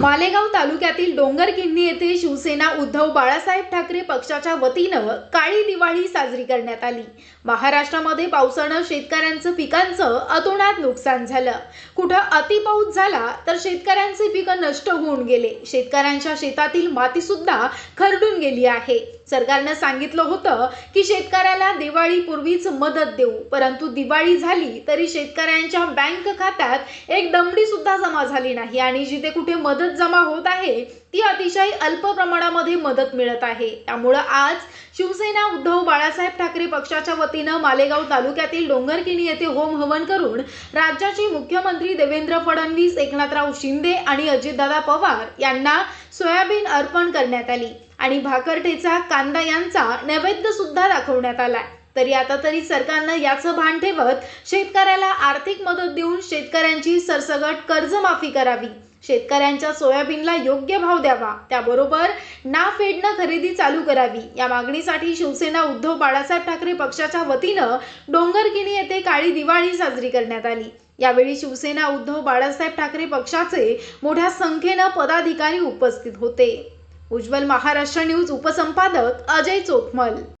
मालेगाव तालुक्यातील डोंगरकिंडी येथे शिवसेना उद्धव बाळासाहेब ठाकरे पक्षाच्या वतीनं काळी दिवाळी साजरी करण्यात आली. महाराष्ट्रामध्ये पावसानं शेतकऱ्यांचं पिकांचं अतोनात नुकसान झालं. कुठं अतिपाऊस झाला तर शेतकऱ्यांचे पिकं नष्ट होऊन गेले. शेतकऱ्यांच्या शेतातील मातीसुद्धा खरडून गेली आहे. सरकारनं सांगितलं होतं की शेतकऱ्याला दिवाळीपूर्वीच मदत देऊ. परंतु दिवाळी झाली तरी शेतकऱ्यांच्या बँक खात्यात एक दमडी सुद्धा जमा झाली नाही आणि जिथे कुठे मदत जमा होत आहे ती अतिशय अल्प प्रमाणामध्ये मदत मिळत आहे. त्यामुळं आज शिवसेना उद्धव बाळासाहेब ठाकरे पक्षाच्या वतीनं मालेगाव तालुक्यातील डोंगरकिणी येथे होम हवन करून राज्याचे मुख्यमंत्री देवेंद्र फडणवीस एकनाथराव शिंदे आणि अजितदादा पवार यांना सोयाबीन अर्पण करण्यात आली. आणि भाकरटेचा कांदा यांचा नैवेद्य सुद्धा दाखवण्यात आला तरी आता तरी सरकारनं याचं भान ठेवत शेतकऱ्याला आर्थिक मदत देऊन शेतकऱ्यांची सरसगट कर्जमाफी करावी. शेतकऱ्यांच्या सोयाबीनला योग्य भाव द्यावा. त्याबरोबर ना फेडणं खरेदी चालू करावी. या मागणीसाठी शिवसेना उद्धव बाळासाहेब ठाकरे पक्षाच्या वतीनं डोंगरकिणी येथे काळी दिवाळी साजरी करण्यात आली. यावेळी शिवसेना उद्धव बाळासाहेब ठाकरे पक्षाचे मोठ्या संख्येनं पदाधिकारी उपस्थित होते. उज्ज्वल महाराष्ट्र न्यूज उपसंपादक अजय चोकमल